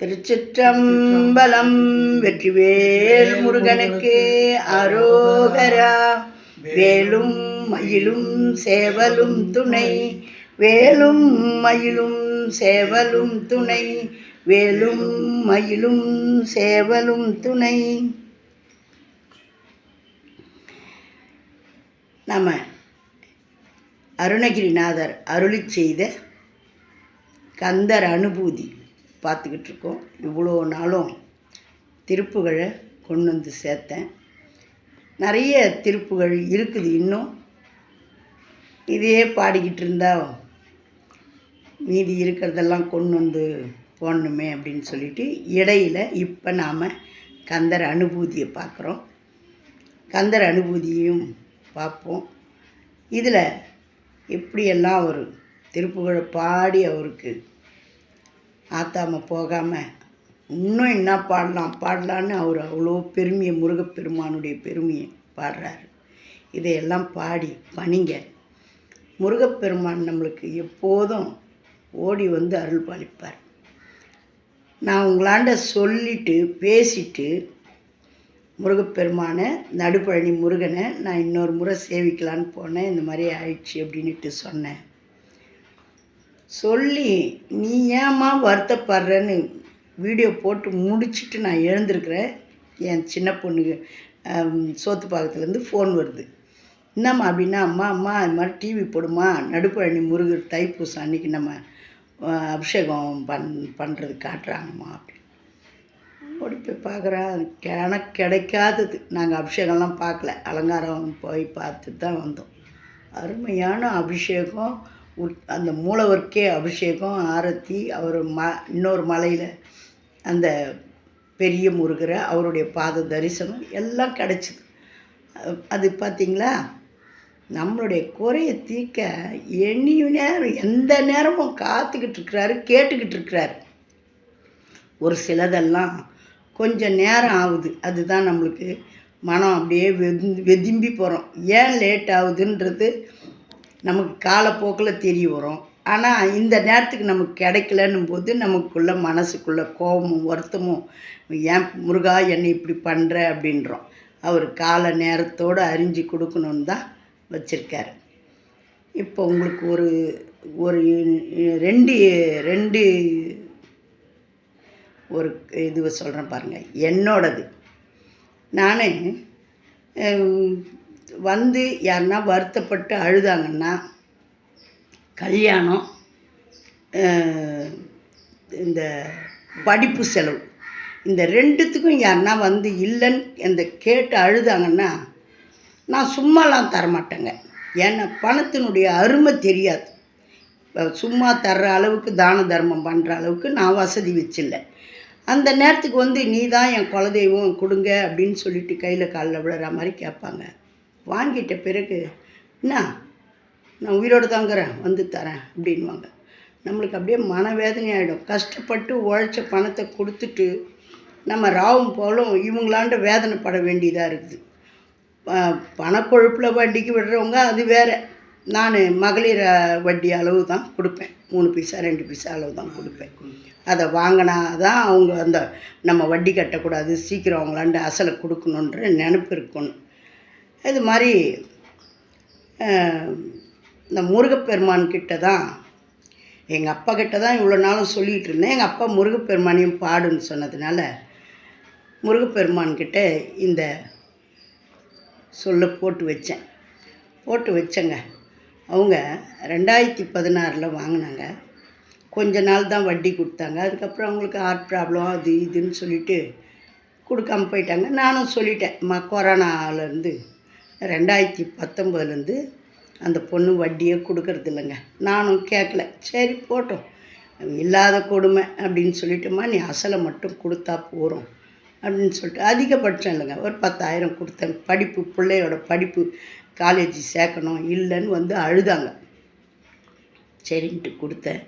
திருச்சிற்றம்பலம் வெற்றிவேல் முருகனுக்கு அரோகரா. வேலும் மயிலும் சேவலும் துணை. வேலும் மயிலும் சேவலும் துணை. வேலும் மயிலும் சேவலும் துணை. நம்ம அருணகிரிநாதர் அருளி செய்த கந்தர் அனுபூதி. பார்த்துக்கிட்டு இருக்கோம் இவ்வளோ நாளும் திருப்புகழை கொண்டு வந்து சேர்த்தேன். நிறைய திருப்புகள் இருக்குது இன்னும். இதையே பாடிக்கிட்டு இருந்தால் மீதி இருக்கிறதெல்லாம் கொண்டு வந்து போடணுமே அப்படின்னு சொல்லிட்டு இடையில் இப்போ நாம் கந்தர் அனுபூதியை பார்க்குறோம். கந்தர் அனுபூதியும் பார்ப்போம். இதில் எப்படியெல்லாம் அவர் திருப்புகழை பாடி அவருக்கு ஆத்தாம போகாமல் இன்னும் என்ன பாடலாம்? பாடலான்னு அவர் அவ்வளோ பெருமையை முருகப்பெருமானுடைய பெருமையை பாடுறாரு. இதையெல்லாம் பாடி பணிங்க முருகப்பெருமான் நம்மளுக்கு எப்போதும் ஓடி வந்து அருள் பாலிப்பார். நான் உங்களாண்ட சொல்லிட்டு பேசிட்டு முருகப்பெருமானை நடுப்பழனி முருகனை நான் இன்னொரு முறை சேவிக்கலான்னு போனேன். இந்த மாதிரி ஆயிடுச்சு அப்படின்ட்டு சொன்னேன். சொல்லி நீ ஏம்மா வருத்தப்படுறேன்னு வீடியோ போட்டு முடிச்சுட்டு நான் எழுந்திருக்கிறேன். என் சின்ன பொண்ணுக்கு சோத்து பாகத்துலேருந்து ஃபோன் வருது. என்னம்மா அப்படின்னா அம்மா அம்மா அது மாதிரி டிவி போடுமா? நடுப்பழனி முருகர் தைப்பூசம் அன்னைக்கு நம்ம அபிஷேகம் பண் பண்ணுறது காட்டுறாங்கம்மா. அப்படின்னு ஓடி போய் பார்க்குறேன் எனக்கு கிடைக்காதது. நாங்கள் அபிஷேகம்லாம் பார்க்கல. அலங்காரம் போய் பார்த்து தான் வந்தோம். அருமையான அபிஷேகம். அந்த மூலவருக்கே அபிஷேகம் ஆரத்தி அவர் ம இன்னொரு மலையில் அந்த பெரிய முருகரை அவருடைய பாத தரிசனம் எல்லாம் கிடச்சிது. அது பார்த்தீங்களா நம்மளுடைய குறையை தீர்க்க எண்ணி நேரம் எந்த நேரமும் காத்துக்கிட்டு இருக்கிறாரு கேட்டுக்கிட்டு இருக்கிறாரு. ஒரு சிலதெல்லாம் கொஞ்சம் நேரம் ஆகுது. அதுதான் நம்மளுக்கு மனம் அப்படியே வெது வெதும்பி போகிறோம் ஏன் லேட் ஆகுதுன்றது நமக்கு காலப்போக்கில் தெரிய வரும். ஆனால் இந்த நேரத்துக்கு நமக்கு கிடைக்கலன்னும் போது நமக்குள்ள மனசுக்குள்ள கோபமும் வருத்தமும் ஏன் முருகா என்னை இப்படி பண்ணுற அப்படின்றோம். அவர் கால நேரத்தோடு அறிஞ்சு கொடுக்கணுன்னு தான் வச்சுருக்காரு. இப்போ உங்களுக்கு ஒரு ஒரு ரெண்டு ரெண்டு ஒரு இது சொல்கிறேன் பாருங்கள் என்னோடது. நான் வந்து யாருன்னா வருத்தப்பட்டு அழுதாங்கன்னா கல்யாணம் இந்த படிப்பு செலவு இந்த ரெண்டுத்துக்கும் யாருன்னா வந்து இல்லைன்னு இந்த கேட்டு அழுதாங்கன்னா நான் சும்மாலாம் தரமாட்டேங்க. ஏன்னா பணத்தினுடைய அருமை தெரியாது. சும்மா தர்ற அளவுக்கு தான தர்மம் பண்ணுற அளவுக்கு நான் வசதி வச்சில்லை. அந்த நேரத்துக்கு வந்து நீ தான் என் குலதெய்வம் கொடுங்க அப்படின்னு சொல்லிட்டு கையில் காலில் விழுற மாதிரி கேட்பாங்க. வாங்கிட்ட பிறகு என்ன நான் உயிரோடு தாங்கிறேன் வந்து தரேன் அப்படின்வாங்க நம்மளுக்கு அப்படியே மனவேதனை ஆகிடும் கஷ்டப்பட்டு உழைச்ச பணத்தை கொடுத்துட்டு நம்ம ராவும் போலும் இவங்களாண்ட வேதனைப்பட வேண்டியதாக இருக்குது. பணக்கொழுப்பில் வட்டிக்கு விடுறவங்க அது வேறு. நான் மகளிர் வட்டி அளவு தான் கொடுப்பேன். மூணு பைசா ரெண்டு பைசா அளவு தான் கொடுப்பேன். அதை வாங்கினா தான் அவங்க அந்த நம்ம வட்டி கட்டக்கூடாது. சீக்கிரம் அவங்களாண்டு அசலை கொடுக்கணுன்ற நினப்பு இருக்கணும். இது மாதிரி இந்த முருகப்பெருமான் கிட்ட தான் எங்கள் அப்பா கிட்ட தான் இவ்வளோ நாளும் சொல்லிகிட்டு இருந்தேன். எங்கள் அப்பா முருகப்பெருமானையும் பாடுன்னு சொன்னதுனால முருகப்பெருமான் கிட்ட இந்த சொல்ல போட்டு வச்சேன். போட்டு வச்சேங்க. அவங்க ரெண்டாயிரத்தி பதினாறில் வாங்கினாங்க. கொஞ்ச நாள் தான் வட்டி கொடுத்தாங்க. அதுக்கப்புறம் அவங்களுக்கு ஹார்ட் ப்ராப்ளம் அது இதுன்னு சொல்லிட்டு கொடுக்காம போயிட்டாங்க. நானும் சொல்லிட்டேன் ம கொரோனாலேருந்து ரெண்டாயிரத்தி பத்தொம்போதுலேருந்து அந்த பொண்ணு வட்டியே கொடுக்கறது இல்லைங்க நானும் கேட்கல சரி போட்டோம். இல்லாத கொடுமை அப்படின்னு சொல்லிட்டுமா நீ அசலை மட்டும் கொடுத்தா போகிறோம் அப்படின்னு சொல்லிட்டு அதிகபட்சம் இல்லைங்க. ஒரு பத்தாயிரம் கொடுத்தேன். படிப்பு பிள்ளையோட படிப்பு காலேஜ் சேர்க்கணும் இல்லைன்னு வந்து அழுதாங்க. சரின்ட்டு கொடுத்தேன்.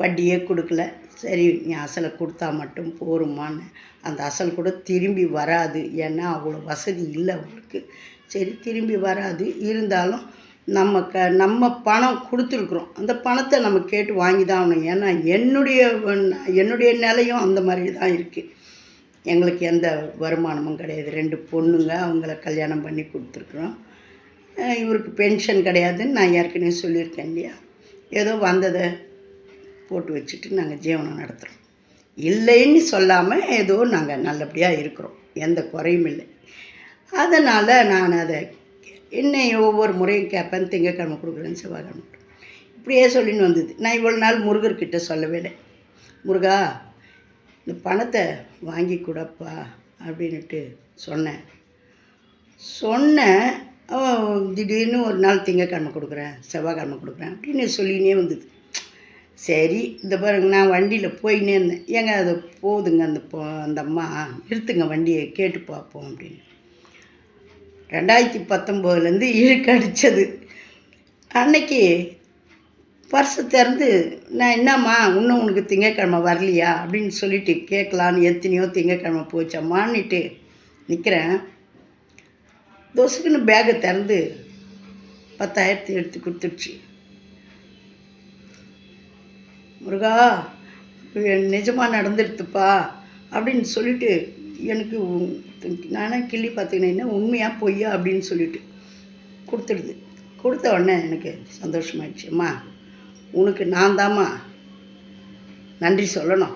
வட்டியே கொடுக்கல. சரி நீ அசலை கொடுத்தா மட்டும் போருமான்னு. அந்த அசல் கூட திரும்பி வராது. ஏன்னா அவ்வளோ வசதி இல்லை அவங்களுக்கு சரி திரும்பி வராது. இருந்தாலும் நம்ம க நம்ம பணம் கொடுத்துருக்குறோம். அந்த பணத்தை நம்ம கேட்டு வாங்கி தான் ஆகணும். ஏன்னா என்னுடைய என்னுடைய நிலையும் அந்த மாதிரி தான் இருக்குது எங்களுக்கு எந்த வருமானமும் கிடையாது. ரெண்டு பொண்ணுங்க அவங்கள கல்யாணம் பண்ணி கொடுத்துருக்குறோம். இவருக்கு பென்ஷன் கிடையாதுன்னு நான் ஏற்கனவே சொல்லியிருக்கேன் இல்லையா? ஏதோ வந்ததை போட்டு வச்சுட்டு நாங்கள் ஜீவனம் நடத்துகிறோம் இல்லைன்னு சொல்லாமல் ஏதோ நாங்கள் நல்லபடியாக இருக்கிறோம். எந்த குறையும் இல்லை. அதனால் நான் அதை என்னை ஒவ்வொரு முறையும் கேட்பேன் திங்கக்கிழமை கொடுக்குறேன் செவ்வாய்க்கிழமை இப்படியே சொல்லின்னு வந்தது. நான் இவ்வளோ நாள் முருகர்கிட்ட சொல்லவே இல்லை முருகா இந்த பணத்தை வாங்கி கொடுப்பா அப்படின்ட்டு சொன்னேன். சொன்னேன் திடீர்னு ஒரு நாள் திங்கக்கிழமை கொடுக்குறேன் செவ்வாய்க்கிழமை கொடுக்குறேன் அப்படின்னு சொல்லினே வந்தது. சரி இந்த பாருங்க நான் வண்டியில் போயின்னே இருந்தேன். ஏங்க அது போகுதுங்க அந்த பொ அந்த அம்மா நிறுத்துங்க வண்டியை கேட்டு பார்ப்போம் அப்படின்னு. ரெண்டாயிரத்தி பத்தொம்போதுலேருந்து இழுக்கு அடித்தது அன்னைக்கு பர்ஸு திறந்து நான் என்னம்மா இன்னும் உனக்கு திங்கக்கிழமை வரலையா? அப்படின்னு சொல்லிட்டு கேட்கலான்னு எத்தனையோ திங்கக்கிழமை போச்சம்மான்னுட்டு நிற்கிறேன் தோசுக்குன்னு பேகை திறந்து பத்தாயிரத்தி எடுத்து கொடுத்துடுச்சு முருகா நிஜமாக நடந்துடுத்துப்பா அப்படின்னு சொல்லிட்டு எனக்கு உ- நானே கிள்ளி பார்த்தீங்கன்னா உண்மையாக பொய்யா அப்படின்னு சொல்லிட்டு கொடுத்துடுது. கொடுத்த உடனே எனக்கு சந்தோஷமாயிடுச்சு அம்மா உனக்கு நான் தாம்மா நன்றி சொல்லணும்.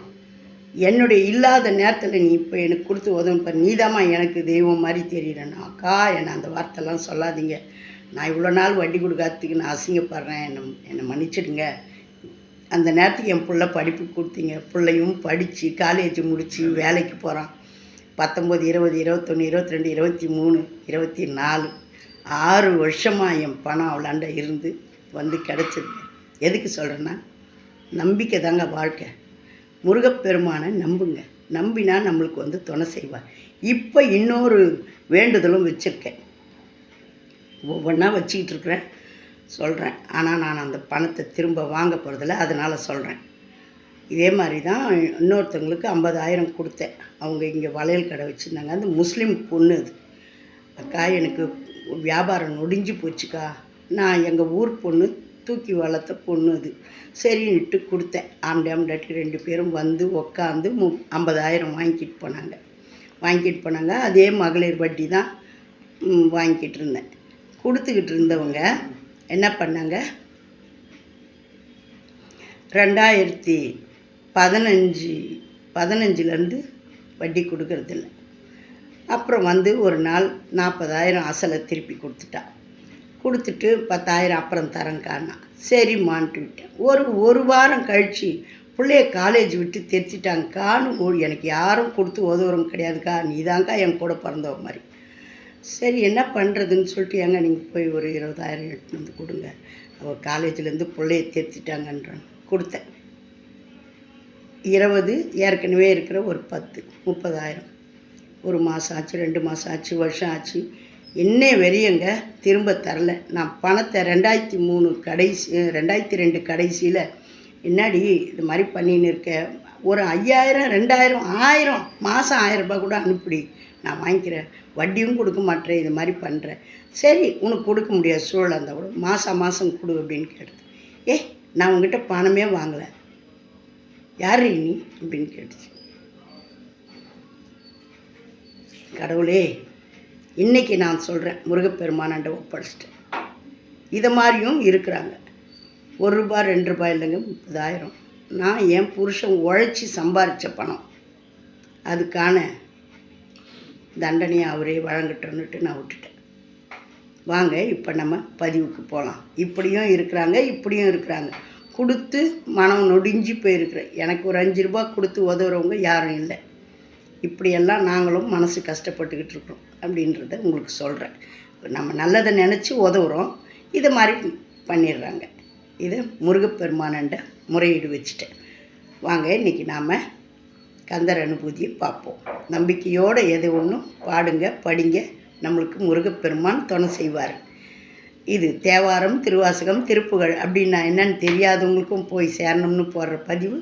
என்னுடைய இல்லாத நேரத்தில் நீ இப்போ எனக்கு கொடுத்து உதவும் பாரு. நீதாம்மா எனக்கு தெய்வம் மாதிரி தெரியறேன் அக்கா என்னை அந்த வார்த்தைலாம் சொல்லாதீங்க. நான் இவ்வளோ நாள் வட்டி கொடுக்காததுக்கு நான் அசிங்கப்படுறேன். என்னை என்னை மன்னிச்சிடுங்க. அந்த நேரத்துக்கு என் பிள்ளை படிப்பு கொடுத்தீங்க. பிள்ளையும் படித்து காலேஜ் முடித்து வேலைக்கு போகிறான் பத்தொம்போது இருபது இருபத்தொன்று இருபத்தி ரெண்டு இருபத்தி மூணு இருபத்தி நாலு ஆறு வருஷமாக என் பணம் அவளாண்ட இருந்து வந்து கிடச்சிதுங்க எதுக்கு சொல்கிறேன்னா நம்பிக்கை தாங்க வாழ்க்கை. முருகப்பெருமானை நம்புங்க. நம்பினா நம்மளுக்கு வந்து துணை செய்வார். இப்போ இன்னொரு வேண்டுதலும் வச்சுருக்கேன். ஒவ்வொன்றா வச்சுக்கிட்டு இருக்கிறேன். சொல்கிறேன் ஆனால் நான் அந்த பணத்தை திரும்ப வாங்க போகிறதில்ல அதனால் சொல்கிறேன் இதே மாதிரி தான் இன்னொருத்தவங்களுக்கு ஐம்பதாயிரம் கொடுத்தேன். அவங்க இங்கே வளையல் கடை வச்சுருந்தாங்க. அந்த முஸ்லீம் பொண்ணு அது. அக்கா எனக்கு வியாபாரம் நொடிஞ்சு போச்சுக்கா. நான் எங்கள் ஊர் பொண்ணு தூக்கி வளர்த்த பொண்ணு அது. சரின்னுட்டு கொடுத்தேன். ஆம்டி ஆம்டாட்டி ரெண்டு பேரும் வந்து உக்காந்து மு ஐம்பதாயிரம் வாங்கிட்டு போனாங்க. வாங்கிட்டு போனாங்க. அதே மகளிர் வட்டி தான் வாங்கிட்டு இருந்தேன். கொடுத்துக்கிட்டு இருந்தவங்க என்ன பண்ணாங்க? ரெண்டாயிரத்தி பதினஞ்சு பதினஞ்சுலேருந்து வட்டி கொடுக்கறதில்ல. அப்புறம் வந்து ஒரு நாள் நாற்பதாயிரம் அசலை திருப்பி கொடுத்துட்டா. கொடுத்துட்டு பத்தாயிரம் அப்புறம் தரேங்கான்னா சரிம்மான்ட்டு விட்டேன். ஒரு ஒரு வாரம் கழித்து பிள்ளைய காலேஜ் விட்டு தெரிச்சிட்டாங்கக்கான்னு ஓ- எனக்கு யாரும் கொடுத்து உதவுறவங்க கிடையாதுக்கா. நீதாங்க்கா என் கூட பிறந்தவ மாதிரி. சரி என்ன பண்ணுறதுன்னு சொல்லிட்டு ஏங்க நீங்கள் போய் ஒரு இருபதாயிரம் எடுத்துன்னு வந்து கொடுங்க. அவள் காலேஜ்லேருந்து பிள்ளைய தெரிச்சிட்டாங்கன்றான் கொடுத்தேன். இருபது ஏற்கனவே இருக்கிற ஒரு பத்து முப்பதாயிரம். ஒரு மாதம் ஆச்சு ரெண்டு மாதம் ஆச்சு வருஷம் ஆச்சு. என்ன வெறியங்க திரும்ப தரல. நான் பணத்தை ரெண்டாயிரத்தி மூணு கடைசி ரெண்டாயிரத்தி ரெண்டு கடைசியில் என்னாடி இது மாதிரி பண்ணின்னு இருக்க? ஒரு ஐயாயிரம் ரெண்டாயிரம் ஆயிரம் மாதம் ஆயிரம் ரூபாய் கூட அனுப்பிடி. நான் வாங்கிக்கிறேன். வட்டியும் கொடுக்க மாட்டேன் இது மாதிரி பண்ணுறேன் சரி உனக்கு கொடுக்க முடியாது சூழல் இருந்தால் கூட மாதம் மாதம் கொடு அப்படின்னு கேட்டது. ஏ நான் உங்ககிட்ட பணமே வாங்கலை. யார் நீ அப்படின்னு கேட்டுச்சு. கடவுளே இன்னைக்கு நான் சொல்கிறேன் முருகப்பெருமானாண்ட ஒப்படைச்சிட்டேன் இதை மாதிரியும் இருக்கிறாங்க. ஒரு ரூபாய் ரெண்டு ரூபாய் இல்லைங்க முப்பதாயிரம். நான் என் புருஷன் உழைச்சி சம்பாரித்த பணம். அதுக்கான தண்டனையை அவரே வழங்கட்டோன்னுட்டு நான் விட்டுட்டேன். வாங்க இப்போ நம்ம பதிவுக்கு போகலாம் இப்படியும் இருக்கிறாங்க இப்படியும் இருக்கிறாங்க. கொடுத்து மனம் நொடிஞ்சு போயிருக்கிறேன். எனக்கு ஒரு அஞ்சு ரூபா கொடுத்து உதவுறவங்க யாரும் இல்லை. இப்படியெல்லாம் நாங்களும் மனசு கஷ்டப்பட்டுக்கிட்டு இருக்கிறோம் அப்படின்றத உங்களுக்கு சொல்கிறேன் நம்ம நல்லதை நினச்சி உதவுறோம். இதை மாதிரி பண்ணிடுறாங்க. இதை முருகப்பெருமானண்ட முறையீடு வச்சுட்டேன். வாங்க இன்றைக்கி நாம் கந்தர் அனுபூதியை பார்ப்போம். நம்பிக்கையோடு எது ஒன்றும் பாடுங்க படிங்க. நம்மளுக்கு முருகப்பெருமான் துணை செய்வார். இது தேவாரம் திருவாசகம் திருப்புகழ் அப்படின்னு என்னன்னு தெரியாதவங்களுக்கும் போய் சேரணும்னு போடுற பதிவு.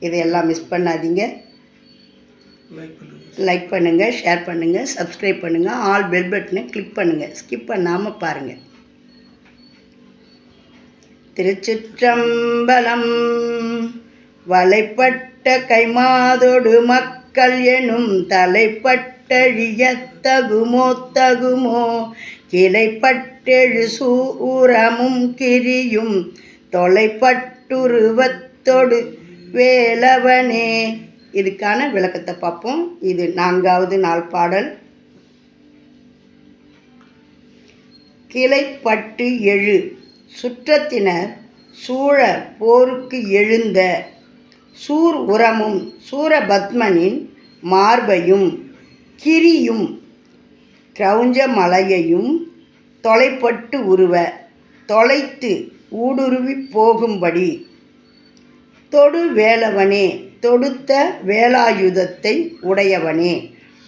இதையெல்லாம் மிஸ் பண்ணாதீங்க. லைக் பண்ணுங்கள் லைக் பண்ணுங்கள் ஷேர் பண்ணுங்கள் சப்ஸ்கிரைப் பண்ணுங்கள் ஆல் பெல் பட்டனை கிளிக் பண்ணுங்கள் ஸ்கிப் பண்ணாமல் பாருங்கள் திருச்சிற்றம்பலம் வலைப்பட்ட கைமாதொடு மக்கள் எனும் தலைப்பட்டழிய தகுமோ தகுமோ கிளைப்பட்டெழு சூரமும் கிரியும் தொலைப்பட்டுருவத்தொடு வேலவனே. இதுக்கான விளக்கத்தை பார்ப்போம். இது நான்காவது நாள் பாடல். கிளைப்பட்டு எழு. சுற்றத்தினர் சூழ போருக்கு எழுந்த சூர் உரமும் சூரபத்மனின் மார்பையும் கிரியும் கிரௌஞ்ச மலையையும் தொலைப்பட்டு உருவ தொலைத்து ஊடுருவி போகும்படி. தொடு வேலவனே தொடுத்த வேலாயுதத்தை உடையவனே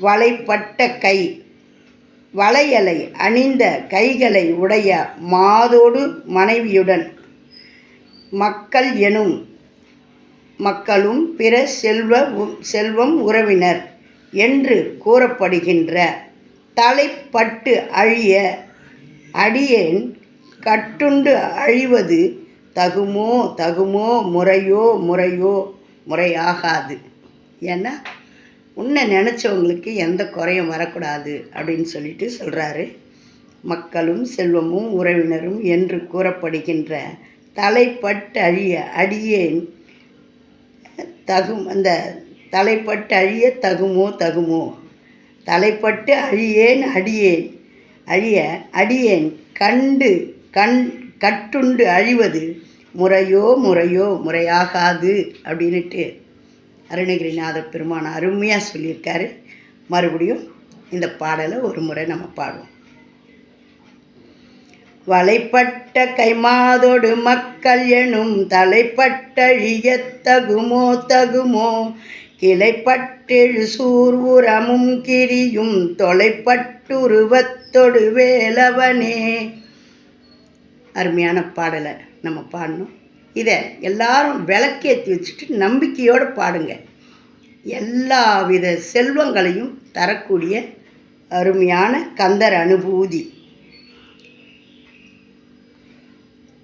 வலைப்பட்ட கை வளையலை அணிந்த கைகளை உடைய மாதோடு மனைவியுடன். மக்கள் எனும் மக்களும் பிற செல்வ செல்வம் உறவினர் என்று கூறப்படுகின்ற தலைப்பட்டு அழிய அடியேன் கட்டுண்டு அழிவது தகுமோ தகுமோ முறையோ முறையோ முறையாகாது. ஏன்னா உன்னை நினச்சவங்களுக்கு எந்த குறையும் வரக்கூடாது அப்படின்னு சொல்லிட்டு சொல்கிறாரு மக்களும் செல்வமும் உறவினரும் என்று கூறப்படுகின்ற தலைப்பட்டு அழிய அடியேன் தகும் அந்த தலைப்பட்டு அழிய தகுமோ தகுமோ. தலைப்பட்டு அழியேன் அடியேன். அழிய அடியேன். கண்டு கண் கட்டுண்டு அழிவது முறையோ முறையோ முறையாகாது அப்படின்ட்டு அருணகிரிநாத பெருமான் அருமையாக சொல்லியிருக்காரு. மறுபடியும் இந்த பாடலை ஒரு முறை நம்ம பாடுவோம். வலைப்பட்ட கைமாதொடு மக்கள் எனும் தலைப்பட்டழிய தகுமோ தகுமோ கிளைப்பட்டெழு சூர் உரமும் கிரியும் தொலைப்பட்டுருவத்தொடு வேலவனே அருமையான பாடலை நம்ம பாடணும். இதை எல்லாரும் விளக்கேற்றி வச்சுட்டு நம்பிக்கையோடு பாடுங்க. எல்லா வித செல்வங்களையும் தரக்கூடிய அருமையான கந்தர் அனுபூதி.